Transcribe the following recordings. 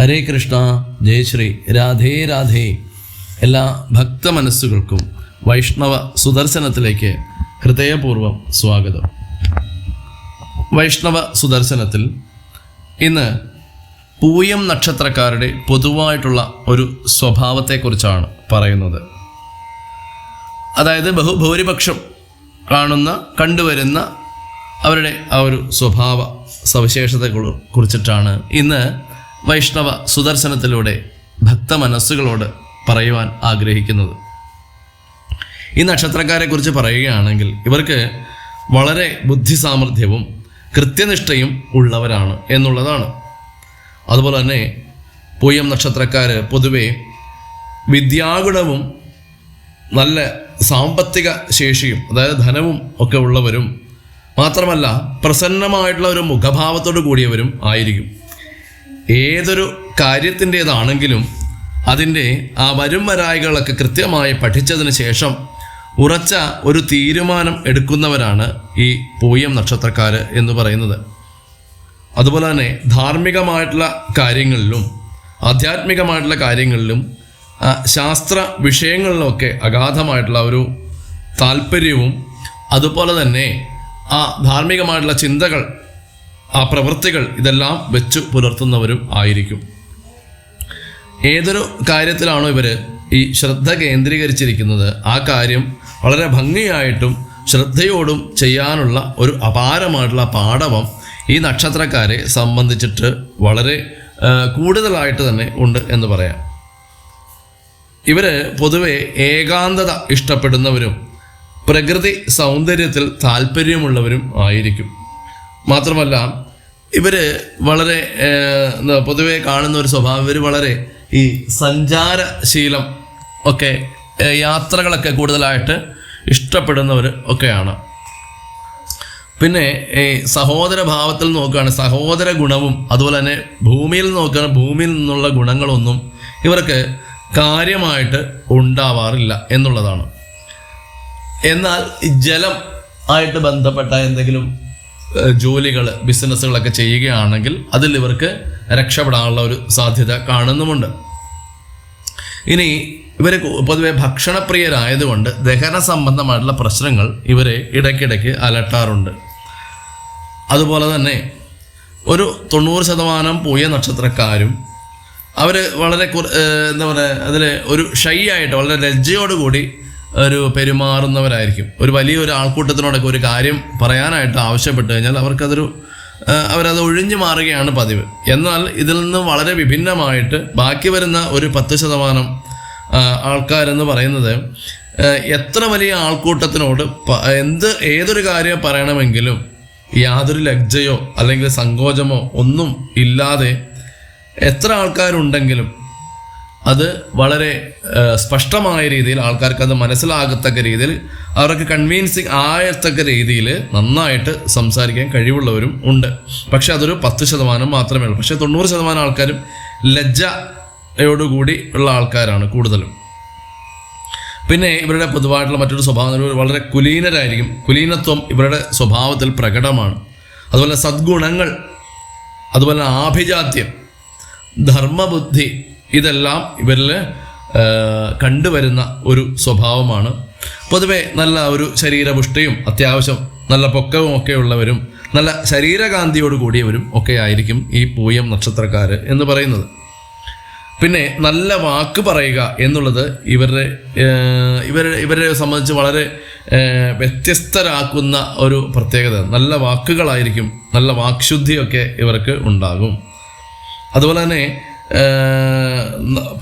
ഹരേ കൃഷ്ണ ജയശ്രീ രാധേ രാധേ. എല്ലാ ഭക്ത മനസ്സുകൾക്കും വൈഷ്ണവ സുദർശനത്തിലേക്ക് ഹൃദയപൂർവം സ്വാഗതം. വൈഷ്ണവ സുദർശനത്തിൽ ഇന്ന് പൂയം നക്ഷത്രക്കാരുടെ പൊതുവായിട്ടുള്ള ഒരു സ്വഭാവത്തെക്കുറിച്ചാണ് പറയുന്നത്. അതായത് ബഹുഭൂരിപക്ഷം കാണുന്ന കണ്ടുവരുന്ന അവരുടെ ആ ഒരു സ്വഭാവ സവിശേഷതകളെ കുറിച്ചിട്ടാണ് ഇന്ന് വൈഷ്ണവ സുദർശനത്തിലൂടെ ഭക്ത മനസ്സുകളോട് പറയുവാൻ ആഗ്രഹിക്കുന്നത്. ഈ നക്ഷത്രക്കാരെ കുറിച്ച് പറയുകയാണെങ്കിൽ ഇവർക്ക് വളരെ ബുദ്ധി സാമർഥ്യവും കൃത്യനിഷ്ഠയും ഉള്ളവരാണ് എന്നുള്ളതാണ്. അതുപോലെ തന്നെ പൂയം നക്ഷത്രക്കാർ പൊതുവെ വിദ്യാഗുണവും നല്ല സാമ്പത്തിക ശേഷിയും അതായത് ധനവും ഒക്കെ ഉള്ളവരും മാത്രമല്ല പ്രസന്നമായിട്ടുള്ള ഒരു മുഖഭാവത്തോട് കൂടിയവരും ആയിരിക്കും. ഏതൊരു കാര്യത്തിന്റേതാണെങ്കിലും അതിന്റെ ആ വരും വരായികളൊക്കെ കൃത്യമായി പഠിച്ചതിന് ശേഷം ഉറച്ച ഒരു തീരുമാനം എടുക്കുന്നവരാണ് ഈ പൂയം നക്ഷത്രക്കാർ എന്ന് പറയുന്നത്. അതുപോലെ തന്നെ ധാർമ്മികമായിട്ടുള്ള കാര്യങ്ങളിലും ആധ്യാത്മികമായിട്ടുള്ള കാര്യങ്ങളിലും ശാസ്ത്ര വിഷയങ്ങളിലൊക്കെ അഗാധമായിട്ടുള്ള ഒരു താല്പര്യവും അതുപോലെ തന്നെ ആ ധാർമ്മികമായിട്ടുള്ള ചിന്തകൾ ആ പ്രവൃത്തികൾ ഇതെല്ലാം വെച്ചു പുലർത്തുന്നവരും ആയിരിക്കും. ഏതൊരു കാര്യത്തിലാണോ ഇവർ ഈ ശ്രദ്ധ കേന്ദ്രീകരിച്ചിരിക്കുന്നത് ആ കാര്യം വളരെ ഭംഗിയായിട്ടും ശ്രദ്ധയോടും ചെയ്യാനുള്ള ഒരു അപാരമായിട്ടുള്ള പാഠവം ഈ നക്ഷത്രക്കാരെ സംബന്ധിച്ചിട്ട് വളരെ കൂടുതലായിട്ട് തന്നെ ഉണ്ട് എന്ന് പറയാം. ഇവർ പൊതുവെ ഏകാന്തത ഇഷ്ടപ്പെടുന്നവരും പ്രകൃതി സൗന്ദര്യത്തിൽ താല്പര്യമുള്ളവരും ആയിരിക്കും. മാത്രമല്ല ഇവർ വളരെ പൊതുവെ കാണുന്ന ഒരു സ്വഭാവം. ഇവർ വളരെ ഈ സഞ്ചാരശീലം ഒക്കെ യാത്രകളൊക്കെ കൂടുതലായിട്ട് ഇഷ്ടപ്പെടുന്നവർ ഒക്കെയാണ്. പിന്നെ ഈ സഹോദര ഭാവത്തിൽ നോക്കുകയാണ് സഹോദര ഗുണവും അതുപോലെ തന്നെ ഭൂമിയിൽ നോക്കുകയാണ് ഭൂമിയിൽ നിന്നുള്ള ഗുണങ്ങളൊന്നും ഇവർക്ക് കാര്യമായിട്ട് ഉണ്ടാവാറില്ല എന്നുള്ളതാണ്. എന്നാൽ ജലം ആയിട്ട് ബന്ധപ്പെട്ട എന്തെങ്കിലും ജോലികൾ ബിസിനസ്സുകളൊക്കെ ചെയ്യുകയാണെങ്കിൽ അതിൽ ഇവർക്ക് രക്ഷപ്പെടാനുള്ള ഒരു സാധ്യത കാണുന്നുമുണ്ട്. ഇനി ഇവർ പൊതുവെ ഭക്ഷണപ്രിയരായതുകൊണ്ട് ദഹന സംബന്ധമായിട്ടുള്ള പ്രശ്നങ്ങൾ ഇവരെ ഇടയ്ക്കിടയ്ക്ക് അലട്ടാറുണ്ട്. അതുപോലെ തന്നെ ഒരു തൊണ്ണൂറ് ശതമാനം പൂയ നക്ഷത്രക്കാരും അവർ വളരെ എന്താ പറയുക അതിൽ ഒരു ഷൈ ആയിട്ട് വളരെ ലജ്ജയോടുകൂടി ഒരു പെരുമാറുന്നവരായിരിക്കും. ഒരു വലിയ ഒരു ആൾക്കൂട്ടത്തിനോടൊക്കെ ഒരു കാര്യം പറയാനായിട്ട് ആവശ്യപ്പെട്ട് കഴിഞ്ഞാൽ അവർക്കതൊരു അവരത് ഒഴിഞ്ഞു മാറുകയാണ് പതിവ്. എന്നാൽ ഇതിൽ നിന്ന് വളരെ വിഭിന്നമായിട്ട് ബാക്കി വരുന്ന ഒരു പത്ത് ശതമാനം ആൾക്കാരെന്ന് പറയുന്നത് എത്ര വലിയ ആൾക്കൂട്ടത്തിനോട് എന്ത് ഏതൊരു കാര്യം പറയണമെങ്കിലും യാതൊരു ലജ്ജയോ അല്ലെങ്കിൽ സങ്കോചമോ ഒന്നും ഇല്ലാതെ എത്ര ആൾക്കാരുണ്ടെങ്കിലും അത് വളരെ സ്പഷ്ടമായ രീതിയിൽ ആൾക്കാർക്ക് അത് മനസ്സിലാകത്തക്ക രീതിയിൽ അവർക്ക് കൺവീൻസിങ് ആയത്തക്ക രീതിയിൽ നന്നായിട്ട് സംസാരിക്കാൻ കഴിവുള്ളവരും ഉണ്ട്. പക്ഷെ അതൊരു പത്ത് ശതമാനം മാത്രമേ ഉള്ളൂ. പക്ഷെ തൊണ്ണൂറ് ശതമാനം ആൾക്കാരും ലജ്ജയോടുകൂടി ഉള്ള ആൾക്കാരാണ് കൂടുതലും. പിന്നെ ഇവരുടെ പൊതുവായിട്ടുള്ള മറ്റൊരു സ്വഭാവം വളരെ കുലീനരായിരിക്കും. കുലീനത്വം ഇവരുടെ സ്വഭാവത്തിൽ പ്രകടമാണ്. അതുപോലെ സദ്ഗുണങ്ങൾ അതുപോലെ ആഭിജാത്യം ധർമ്മബുദ്ധി ഇതെല്ലാം ഇവരിൽ കണ്ടുവരുന്ന ഒരു സ്വഭാവമാണ്. പൊതുവെ നല്ല ഒരു ശരീരപുഷ്ടിയും അത്യാവശ്യം നല്ല പൊക്കവും ഒക്കെ ഉള്ളവരും നല്ല ശരീരകാന്തിയോട് കൂടിയവരും ഒക്കെ ആയിരിക്കും ഈ പൂയം നക്ഷത്രക്കാർ എന്ന് പറയുന്നത്. പിന്നെ നല്ല വാക്ക് പറയുക എന്നുള്ളത് ഇവരുടെ ഇവരുടെ ഇവരെ സംബന്ധിച്ച് വളരെ വ്യത്യസ്തരാക്കുന്ന ഒരു പ്രത്യേകത. നല്ല വാക്കുകളായിരിക്കും നല്ല വാക്ശുദ്ധിയൊക്കെ ഇവർക്ക് ഉണ്ടാകും. അതുപോലെ തന്നെ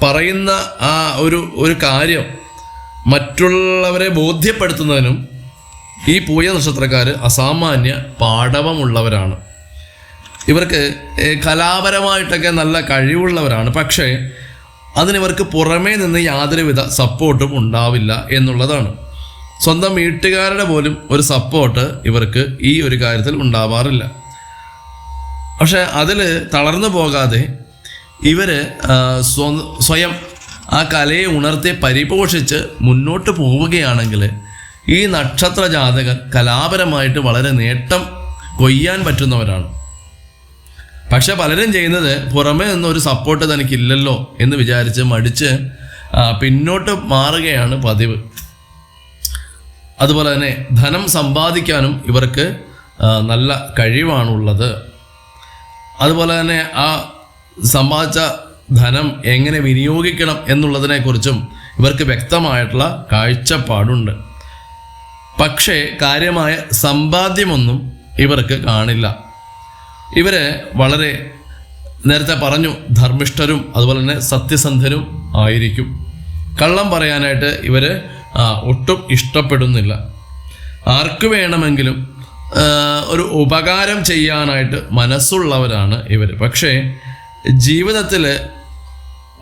പറയുന്ന ആ ഒരു ഒരു കാര്യം മറ്റുള്ളവരെ ബോധ്യപ്പെടുത്തുന്നതിനും ഈ പൂയ നക്ഷത്രക്കാർ അസാമാന്യ പാടവമുള്ളവരാണ്. ഇവർക്ക് കലാപരമായിട്ടൊക്കെ നല്ല കഴിവുള്ളവരാണ്. പക്ഷേ അതിനിവർക്ക് പുറമേ നിന്ന് യാതൊരുവിധ സപ്പോർട്ടും ഉണ്ടാവില്ല എന്നുള്ളതാണ്. സ്വന്തം വീട്ടുകാരുടെ പോലും ഒരു സപ്പോർട്ട് ഇവർക്ക് ഈ ഒരു കാര്യത്തിൽ ഉണ്ടാവാറില്ല. പക്ഷേ അതിൽ തളർന്നു പോകാതെ ഇവർ സ്വയം ആ കലയെ ഉണർത്തി പരിപോഷിച്ച് മുന്നോട്ട് പോവുകയാണെങ്കിൽ ഈ നക്ഷത്ര ജാതകർ കലാപരമായിട്ട് വളരെ നേട്ടം കൊയ്യാൻ പറ്റുന്നവരാണ്. പക്ഷെ പലരും ചെയ്യുന്നത് പുറമേ നിന്നൊരു സപ്പോർട്ട് തനിക്കില്ലല്ലോ എന്ന് വിചാരിച്ച് മടിച്ച് പിന്നോട്ട് മാറുകയാണ് പതിവ്. അതുപോലെ തന്നെ ധനം സമ്പാദിക്കാനും ഇവർക്ക് നല്ല കഴിവാണുള്ളത്. അതുപോലെ തന്നെ ആ സമ്പാദിച്ച ധനം എങ്ങനെ വിനിയോഗിക്കണം എന്നുള്ളതിനെക്കുറിച്ചും ഇവർക്ക് വ്യക്തമായിട്ടുള്ള കാഴ്ചപ്പാടുണ്ട്. പക്ഷേ കാര്യമായ സമ്പാദ്യമൊന്നും ഇവർക്ക് കാണില്ല. ഇവർ വളരെ നേരത്തെ പറഞ്ഞു ധർമ്മിഷ്ഠരും അതുപോലെ തന്നെ സത്യസന്ധരും ആയിരിക്കും. കള്ളം പറയാനായിട്ട് ഇവർ ഒട്ടും ഇഷ്ടപ്പെടുന്നില്ല. ആർക്ക് വേണമെങ്കിലും ഒരു ഉപകാരം ചെയ്യാനായിട്ട് മനസ്സുള്ളവരാണ് ഇവർ പക്ഷേ ജീവിതത്തിൽ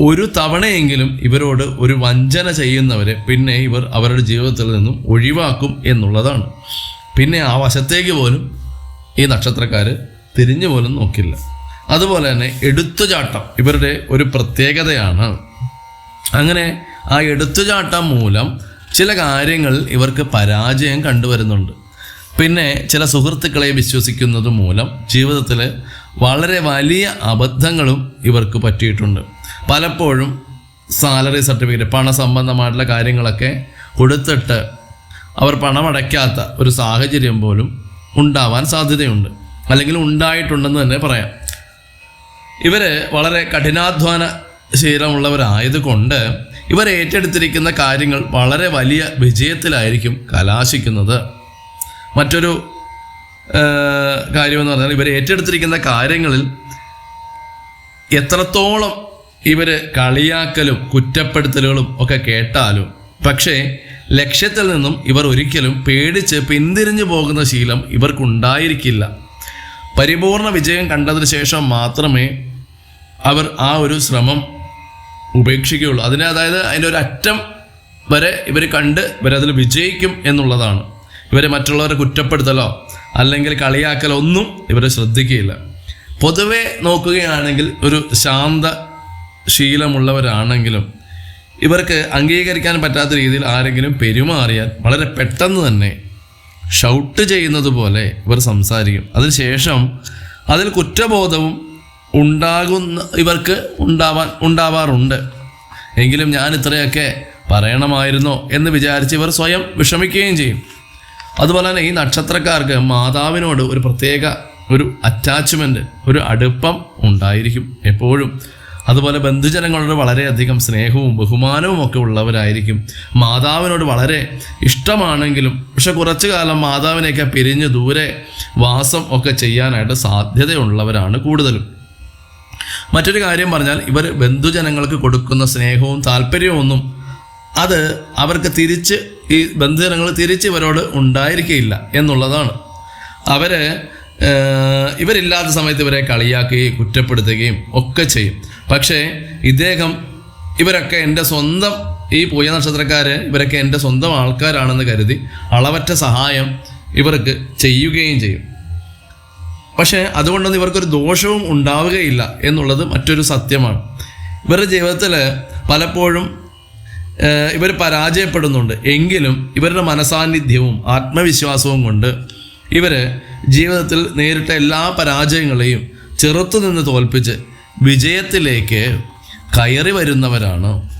ഒരു തവണയെങ്കിലും ഇവരോട് ഒരു വഞ്ചന ചെയ്യുന്നവരെ പിന്നെ ഇവർ അവരുടെ ജീവിതത്തിൽ നിന്നും ഒഴിവാക്കും എന്നുള്ളതാണ്. പിന്നെ ആ വശത്തേക്ക് പോലും ഈ നക്ഷത്രക്കാർ തിരിഞ്ഞു പോലും നോക്കില്ല. അതുപോലെ തന്നെ എടുത്തുചാട്ടം ഇവരുടെ ഒരു പ്രത്യേകതയാണ്. അങ്ങനെ ആ എടുത്തുചാട്ടം മൂലം ചില കാര്യങ്ങൾ ഇവർക്ക് പരാജയം കണ്ടുവരുന്നുണ്ട്. പിന്നെ ചില സുഹൃത്തുക്കളെ വിശ്വസിക്കുന്നത് മൂലം ജീവിതത്തിൽ വളരെ വലിയ അബദ്ധങ്ങളും ഇവർക്ക് പറ്റിയിട്ടുണ്ട്. പലപ്പോഴും സാലറി സർട്ടിഫിക്കറ്റ് പണസംബന്ധമായിട്ടുള്ള കാര്യങ്ങളൊക്കെ കൊടുത്തിട്ട് അവർ പണമടയ്ക്കാത്ത ഒരു സാഹചര്യം പോലും ഉണ്ടാവാൻ സാധ്യതയുണ്ട്. അല്ലെങ്കിൽ ഉണ്ടായിട്ടുണ്ടെന്ന് തന്നെ പറയാം. ഇവർ വളരെ കഠിനാധ്വാന ശീലമുള്ളവരായതുകൊണ്ട് ഇവർ ഏറ്റെടുത്തിരിക്കുന്ന കാര്യങ്ങൾ വളരെ വലിയ വിജയത്തിലായിരിക്കും കലാശിക്കുന്നത്. മറ്റൊരു കാര്യമെന്ന് പറഞ്ഞാൽ ഇവർ ഏറ്റെടുത്തിരിക്കുന്ന കാര്യങ്ങളിൽ എത്രത്തോളം ഇവർ കളിയാക്കലും കുറ്റപ്പെടുത്തലുകളും ഒക്കെ കേട്ടാലും പക്ഷേ ലക്ഷ്യത്തിൽ നിന്നും ഇവർ ഒരിക്കലും പേടിച്ച് പിന്തിരിഞ്ഞു പോകുന്ന ശീലം ഇവർക്കുണ്ടായിരിക്കില്ല. പരിപൂർണ വിജയം കണ്ടതിന് ശേഷം മാത്രമേ അവർ ആ ഒരു ശ്രമം ഉപേക്ഷിക്കുകയുള്ളൂ. അതിന് അതായത് അതിന്റെ ഒരു അറ്റം വരെ ഇവർ കണ്ട് ഇവരതിൽ വിജയിക്കും എന്നുള്ളതാണ്. ഇവരെ മറ്റുള്ളവരെ കുറ്റപ്പെടുത്തലോ അല്ലെങ്കിൽ കളിയാക്കലൊന്നും ഇവർ ശ്രദ്ധിക്കുകയില്ല. പൊതുവെ നോക്കുകയാണെങ്കിൽ ഒരു ശാന്ത ശീലമുള്ളവരാണെങ്കിലും ഇവർക്ക് അംഗീകരിക്കാൻ പറ്റാത്ത രീതിയിൽ ആരെങ്കിലും പെരുമാറിയാൽ വളരെ പെട്ടെന്ന് തന്നെ ഷൗട്ട് ചെയ്യുന്നത് പോലെ ഇവർ സംസാരിക്കും. അതിനുശേഷം അതിൽ കുറ്റബോധവും ഉണ്ടാകുന്ന ഇവർക്ക് ഉണ്ടാവാൻ ഉണ്ടാവാറുണ്ട്. എങ്കിലും ഞാൻ ഇത്രയൊക്കെ പറയണമായിരുന്നോ എന്ന് വിചാരിച്ച് ഇവർ സ്വയം വിഷമിക്കുകയും ചെയ്യും. അതുപോലെ തന്നെ ഈ നക്ഷത്രക്കാർക്ക് മാതാവിനോട് ഒരു പ്രത്യേക ഒരു അറ്റാച്ച്മെന്റ് ഒരു അടുപ്പം ഉണ്ടായിരിക്കും എപ്പോഴും. അതുപോലെ ബന്ധുജനങ്ങളോട് വളരെയധികം സ്നേഹവും ബഹുമാനവും ഒക്കെ ഉള്ളവരായിരിക്കും. മാതാവിനോട് വളരെ ഇഷ്ടമാണെങ്കിലും പക്ഷെ കുറച്ചു കാലം മാതാവിനെയൊക്കെ പിരിഞ്ഞ് ദൂരെ വാസം ഒക്കെ ചെയ്യാനായിട്ട് സാധ്യതയുള്ളവരാണ് കൂടുതലും. മറ്റൊരു കാര്യം പറഞ്ഞാൽ ഇവർ ബന്ധുജനങ്ങൾക്ക് കൊടുക്കുന്ന സ്നേഹവും താല്പര്യവും ഒന്നും അത് അവർക്ക് തിരിച്ച് ഈ ബന്ധുജനങ്ങൾ തിരിച്ച് ഇവരോട് ഉണ്ടായിരിക്കുകയില്ല എന്നുള്ളതാണ്. അവർ ഇവരില്ലാത്ത സമയത്ത് ഇവരെ കളിയാക്കുകയും കുറ്റപ്പെടുത്തുകയും ഒക്കെ ചെയ്യും. പക്ഷേ ഇദ്ദേഹം ഇവരൊക്കെ എന്റെ സ്വന്തം ഈ പൂയ നക്ഷത്രക്കാര് ഇവരൊക്കെ എന്റെ സ്വന്തം ആൾക്കാരാണെന്ന് കരുതി അളവറ്റ സഹായം ഇവർക്ക് ചെയ്യുകയും ചെയ്യും. പക്ഷേ അതുകൊണ്ടൊന്നും ഇവർക്കൊരു ദോഷവും ഉണ്ടാവുകയില്ല എന്നുള്ളത് മറ്റൊരു സത്യമാണ്. ഇവരുടെ ജീവിതത്തിൽ പലപ്പോഴും ഇവർ പരാജയപ്പെടുന്നുണ്ട്. എങ്കിലും ഇവരുടെ മനസാന്നിധ്യവും ആത്മവിശ്വാസവും കൊണ്ട് ഇവർ ജീവിതത്തിൽ നേരിട്ട എല്ലാ പരാജയങ്ങളെയും ചെറുത്തു നിന്ന് തോൽപ്പിച്ച് വിജയത്തിലേക്ക് കയറി വരുന്നവരാണ്.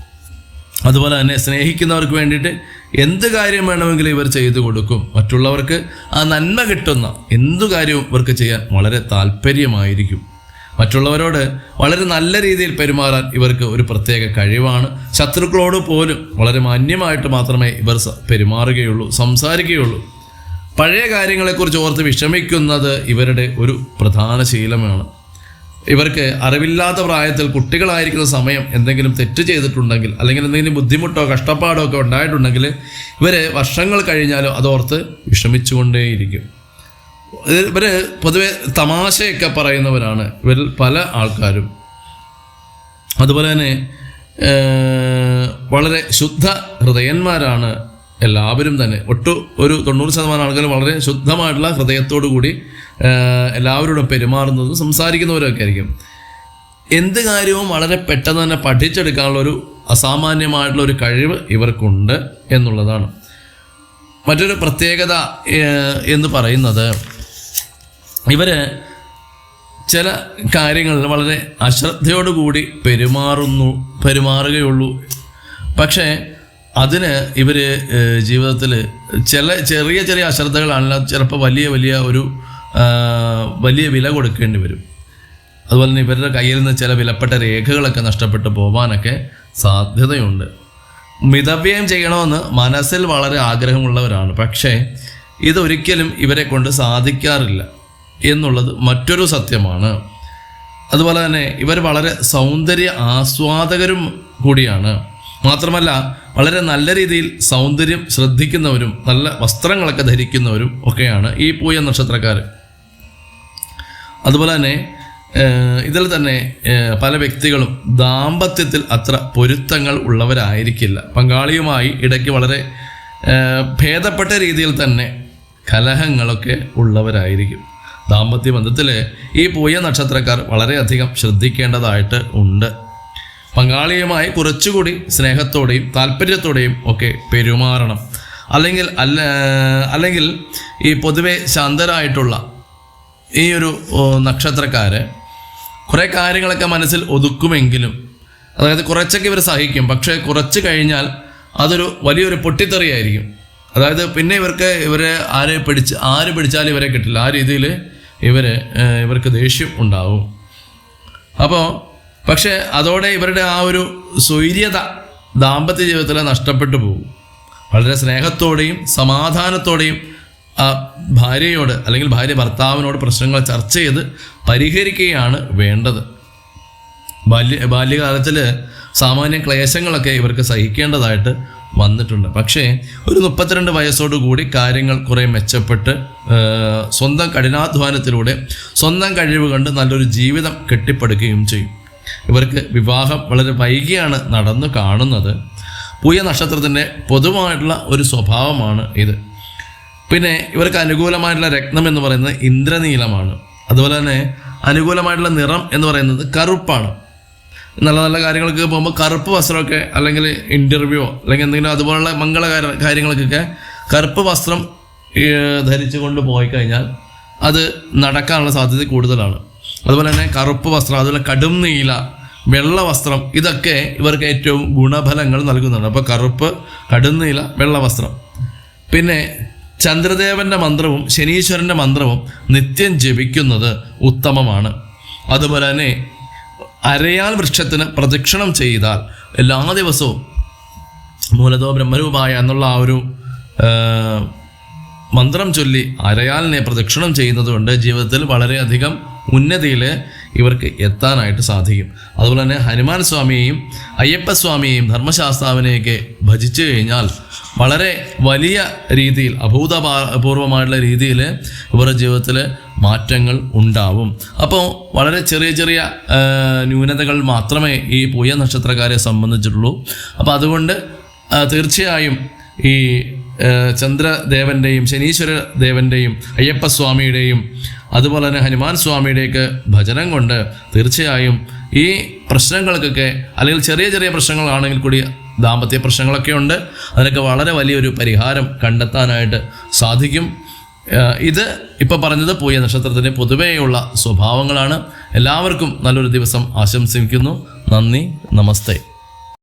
അതുപോലെ തന്നെ സ്നേഹിക്കുന്നവർക്ക് വേണ്ടിയിട്ട് എന്ത് കാര്യം വേണമെങ്കിലും ഇവർ ചെയ്തു കൊടുക്കും. മറ്റുള്ളവർക്ക് ആ നന്മ കിട്ടുന്ന എന്തു കാര്യവും ഇവർക്ക് ചെയ്യാൻ വളരെ താല്പര്യമായിരിക്കും. മറ്റുള്ളവരോട് വളരെ നല്ല രീതിയിൽ പെരുമാറാൻ ഇവർക്ക് ഒരു പ്രത്യേക കഴിവാണ്. ശത്രുക്കളോട് പോലും വളരെ മാന്യമായിട്ട് മാത്രമേ ഇവർ പെരുമാറുകയുള്ളൂ സംസാരിക്കുകയുള്ളൂ. പഴയ കാര്യങ്ങളെക്കുറിച്ച് ഓർത്ത് വിഷമിക്കുന്നത് ഇവരുടെ ഒരു പ്രധാന ശീലമാണ്. ഇവർക്ക് അറിവില്ലാത്ത പ്രായത്തിൽ കുട്ടികളായിരിക്കുന്ന സമയം എന്തെങ്കിലും തെറ്റ് ചെയ്തിട്ടുണ്ടെങ്കിൽ അല്ലെങ്കിൽ എന്തെങ്കിലും ബുദ്ധിമുട്ടോ കഷ്ടപ്പാടോ ഒക്കെ ഉണ്ടായിട്ടുണ്ടെങ്കിൽ ഇവർ വർഷങ്ങൾ കഴിഞ്ഞാലും അതോർത്ത് വിഷമിച്ചുകൊണ്ടേയിരിക്കും. ഇവർ പൊതുവെ തമാശയൊക്കെ പറയുന്നവരാണ്. ഇവരിൽ പല ആൾക്കാരും. അതുപോലെ തന്നെ വളരെ ശുദ്ധ ഹൃദയന്മാരാണ് എല്ലാവരും തന്നെ. ഒട്ടു ഒരു തൊണ്ണൂറ് ശതമാനം ആളുകൾ വളരെ ശുദ്ധമായിട്ടുള്ള ഹൃദയത്തോടു കൂടി എല്ലാവരോടും പെരുമാറുന്നതും സംസാരിക്കുന്നവരൊക്കെ ആയിരിക്കും. എന്ത് കാര്യവും വളരെ പെട്ടെന്ന് തന്നെ പഠിച്ചെടുക്കാനുള്ള ഒരു അസാമാന്യമായിട്ടുള്ള ഒരു കഴിവ് ഇവർക്കുണ്ട് എന്നുള്ളതാണ്. മറ്റൊരു പ്രത്യേകത എന്ന് പറയുന്നത് ഇവർ ചില കാര്യങ്ങളിൽ വളരെ അശ്രദ്ധയോടുകൂടി പെരുമാറുന്നു പെരുമാറുകയുള്ളൂ. പക്ഷേ അതിന് ഇവർ ജീവിതത്തിൽ ചില ചെറിയ ചെറിയ അശ്രദ്ധകളല്ല ചിലപ്പോൾ വലിയ വലിയ ഒരു വലിയ വില കൊടുക്കേണ്ടി വരും. അതുപോലെ തന്നെ ഇവരുടെ കയ്യിൽ നിന്ന് ചില വിലപ്പെട്ട രേഖകളൊക്കെ നഷ്ടപ്പെട്ടു പോകാനൊക്കെ സാധ്യതയുണ്ട്. മിതവ്യയം ചെയ്യണമെന്ന് മനസ്സിൽ വളരെ ആഗ്രഹമുള്ളവരാണ്. പക്ഷേ ഇതൊരിക്കലും ഇവരെ കൊണ്ട് സാധിക്കാറില്ല. എന്നുള്ളത് മറ്റൊരു സത്യമാണ്. അതുപോലെ തന്നെ ഇവർ വളരെ സൗന്ദര്യ ആസ്വാദകരും കൂടിയാണ്. മാത്രമല്ല വളരെ നല്ല രീതിയിൽ സൗന്ദര്യം ശ്രദ്ധിക്കുന്നവരും നല്ല വസ്ത്രങ്ങളൊക്കെ ധരിക്കുന്നവരും ഒക്കെയാണ് ഈ പൂയ നക്ഷത്രക്കാർ അതുപോലെ തന്നെ ഇതിൽ തന്നെ പല വ്യക്തികളും ദാമ്പത്യത്തിൽ അത്ര പൊരുത്തങ്ങൾ ഉള്ളവരായിരിക്കില്ല. പങ്കാളിയുമായി ഇടയ്ക്ക് വളരെ ഭേദപ്പെട്ട രീതിയിൽ തന്നെ കലഹങ്ങളൊക്കെ ഉള്ളവരായിരിക്കും. ദാമ്പത്യ ബന്ധത്തിൽ ഈ പൂയ നക്ഷത്രക്കാർ വളരെയധികം ശ്രദ്ധിക്കേണ്ടതായിട്ട് ഉണ്ട്. പങ്കാളിയുമായി കുറച്ചുകൂടി സ്നേഹത്തോടെയും താല്പര്യത്തോടെയും ഒക്കെ പെരുമാറണം. അല്ലെങ്കിൽ അല്ല അല്ലെങ്കിൽ ഈ പൊതുവെ ശാന്തരായിട്ടുള്ള ഈ ഒരു നക്ഷത്രക്കാർ കുറേ കാര്യങ്ങളൊക്കെ മനസ്സിൽ ഒതുക്കുമെങ്കിലും അതായത് കുറച്ചൊക്കെ ഇവർ സഹിക്കും. പക്ഷേ കുറച്ച് കഴിഞ്ഞാൽ അതൊരു വലിയൊരു പൊട്ടിത്തെറിയായിരിക്കും. അതായത് പിന്നെ ഇവർക്ക് ഇവരെ ആരെ പിടിച്ച് ആര് പിടിച്ചാലും ഇവരെ കിട്ടില്ല. ആ രീതിയിൽ ഇവർ ഇവർക്ക് ദേഷ്യം ഉണ്ടാവും. അപ്പോൾ പക്ഷേ അതോടെ ഇവരുടെ ആ ഒരു സ്വൈര്യത ദാമ്പത്യ ജീവിതത്തിൽ നഷ്ടപ്പെട്ടു പോകും. വളരെ സ്നേഹത്തോടെയും സമാധാനത്തോടെയും ആ ഭാര്യയോട് അല്ലെങ്കിൽ ഭാര്യ ഭർത്താവിനോട് പ്രശ്നങ്ങൾ ചർച്ച ചെയ്ത് പരിഹരിക്കുകയാണ് വേണ്ടത്. ബാല്യ ബാല്യകാലത്തിൽ സാമാന്യ ക്ലേശങ്ങളൊക്കെ ഇവർക്ക് സഹിക്കേണ്ടതായിട്ട് വന്നിട്ടുണ്ട്. പക്ഷേ ഒരു മുപ്പത്തിരണ്ട് വയസ്സോടുകൂടി കാര്യങ്ങൾ കുറേ മെച്ചപ്പെട്ട് സ്വന്തം കഠിനാധ്വാനത്തിലൂടെ സ്വന്തം കഴിവ് കണ്ട് നല്ലൊരു ജീവിതം കെട്ടിപ്പടുക്കുകയും ചെയ്യും. ഇവർക്ക് വിവാഹം വളരെ വൈകിയാണ് നടന്നു കാണുന്നത്. പൂയ നക്ഷത്രത്തിന്റെ പൊതുവായിട്ടുള്ള ഒരു സ്വഭാവമാണ് ഇത്. പിന്നെ ഇവർക്ക് അനുകൂലമായിട്ടുള്ള രത്നം എന്ന് പറയുന്നത് ഇന്ദ്രനീലമാണ്. അതുപോലെ തന്നെ അനുകൂലമായിട്ടുള്ള നിറം എന്ന് പറയുന്നത് കറുപ്പാണ്. നല്ല നല്ല കാര്യങ്ങൾക്ക് പോകുമ്പോൾ കറുപ്പ് വസ്ത്രമൊക്കെ അല്ലെങ്കിൽ ഇന്റർവ്യൂ അല്ലെങ്കിൽ എന്തെങ്കിലും അതുപോലുള്ള മംഗള കാര്യങ്ങൾക്കൊക്കെ കറുപ്പ് വസ്ത്രം ധരിച്ചു കൊണ്ട് പോയി കഴിഞ്ഞാൽ അത് നടക്കാനുള്ള സാധ്യത കൂടുതലാണ്. അതുപോലെ തന്നെ കറുപ്പ് വസ്ത്രം അതുപോലെ കടും നീല വെള്ള വസ്ത്രം ഇതൊക്കെ ഇവർക്ക് ഏറ്റവും ഗുണഫലങ്ങൾ നൽകുന്നുണ്ട്. അപ്പോൾ കറുപ്പ് കടും നീല വെള്ള വസ്ത്രം. പിന്നെ ചന്ദ്രദേവന്റെ മന്ത്രവും ശനീശ്വരന്റെ മന്ത്രവും നിത്യം ജപിക്കുന്നത് ഉത്തമമാണ്. അതുപോലെ തന്നെ അരയാൽ വൃക്ഷത്തിന് പ്രദക്ഷിണം ചെയ്താൽ എല്ലാ ദിവസവും മൂലതോ ബ്രഹ്മരൂപായ എന്നുള്ള ആ ഒരു മന്ത്രം ചൊല്ലി അരയാലിനെ പ്രദക്ഷിണം ചെയ്യുന്നതുകൊണ്ട് ജീവിതത്തിൽ വളരെയധികം ഉന്നതിയിൽ ഇവർക്ക് എത്താനായിട്ട് സാധിക്കും. അതുപോലെ തന്നെ ഹനുമാൻ സ്വാമിയെയും അയ്യപ്പസ്വാമിയെയും ധർമ്മശാസ്താവിനെയൊക്കെ ഭജിച്ചു കഴിഞ്ഞാൽ വളരെ വലിയ രീതിയിൽ അഭൂതപൂർവമായിട്ടുള്ള രീതിയിൽ ഇവരുടെ ജീവിതത്തിൽ മാറ്റങ്ങൾ ഉണ്ടാവും. അപ്പോൾ വളരെ ചെറിയ ചെറിയ ന്യൂനതകൾ മാത്രമേ ഈ പൂയ നക്ഷത്രക്കാരെ സംബന്ധിച്ചിട്ടുള്ളൂ. അപ്പോൾ അതുകൊണ്ട് തീർച്ചയായും ഈ ചന്ദ്രദേവന്റെയും ശനീശ്വര ദേവന്റെയും അയ്യപ്പസ്വാമിയുടെയും അതുപോലെ തന്നെ ഹനുമാൻ സ്വാമിയുടെയൊക്കെ ഭജനം കൊണ്ട് തീർച്ചയായും ഈ പ്രശ്നങ്ങൾക്കൊക്കെ അല്ലെങ്കിൽ ചെറിയ ചെറിയ പ്രശ്നങ്ങളാണെങ്കിൽ കൂടി ദാമ്പത്യ പ്രശ്നങ്ങളൊക്കെ ഉണ്ട്. അതിനൊക്കെ വളരെ വലിയൊരു പരിഹാരം കണ്ടെത്താനായിട്ട് സാധിക്കും. ഇത് ഇപ്പോൾ പറഞ്ഞത് പൂയ നക്ഷത്രത്തിന്റെ പൊതുവെയുള്ള സ്വഭാവങ്ങളാണ്. എല്ലാവർക്കും നല്ലൊരു ദിവസം ആശംസിക്കുന്നു. നന്ദി നമസ്തേ.